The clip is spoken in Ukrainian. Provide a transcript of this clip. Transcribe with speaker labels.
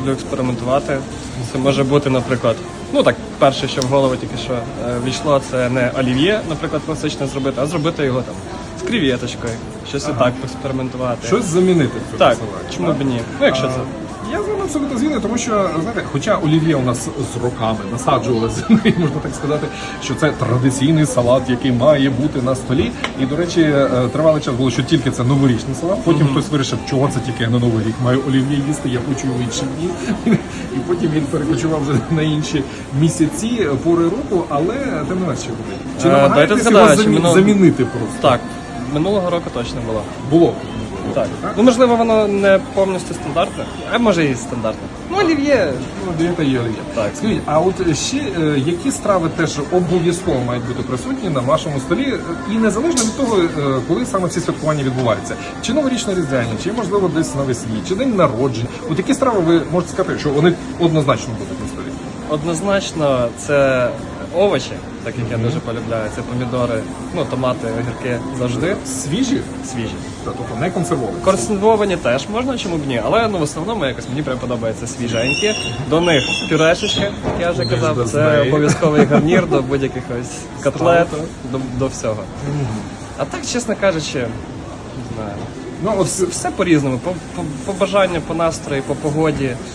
Speaker 1: люблю експериментувати. Це може бути, наприклад, ну так, перше, що в голову тільки що е, війшло, це не олів'є, наприклад, класичне зробити, а зробити його там з крів'єточкою, щось і так поекспериментувати.
Speaker 2: Щось замінити
Speaker 1: Так, чому б ні? Ну, якщо
Speaker 2: А,
Speaker 1: це.
Speaker 2: Я з вами абсолютно згідний, тому що знаєте, хоча олів'є у нас з роками насаджувалося, можна так сказати, що це традиційний салат, який має бути на столі. І до речі, е, тривалий час було, що тільки це новорічний салат. Потім хтось вирішив, чого це тільки на новий рік маю олів'є їсти, я хочу в інші дні. І потім він перекочував вже на інші місяці пори року, але тим не менше буде. Чи
Speaker 1: Е,
Speaker 2: намагаєтесь його замі- замінити просто?
Speaker 1: Так, минулого року точно було.
Speaker 2: Було.
Speaker 1: Так. Ну, можливо, воно не повністю стандартне, а може і стандартне. Ну, олів'є.
Speaker 2: Ну, дієта є олів'є.
Speaker 1: Так.
Speaker 2: Скажіть, а от ще е, які страви теж обов'язково мають бути присутні на вашому столі, і незалежно від того, е, коли саме ці святкування відбуваються, чи новорічне різдвяні, чи можливо десь навесні, чи день народжень. От які страви ви можете сказати, що вони однозначно будуть на столі?
Speaker 1: Однозначно, це овочі, так як я дуже полюбляю. Це помідори, ну, томати, огірки завжди
Speaker 2: Свіжі,
Speaker 1: свіжі.
Speaker 2: Тобто не консервовані.
Speaker 1: Консервовані теж можна, чому б ні, але ну в основному якось мені прям подобається свіженькі. До них пюрешечки, як я вже казав, це обов'язковий гарнір до будь-яких ось котлет, до, до всього. А так, чесно кажучи, не знаю.
Speaker 2: Ну от
Speaker 1: Все по-різному, по, по, по бажанню, по настрою, по погоді.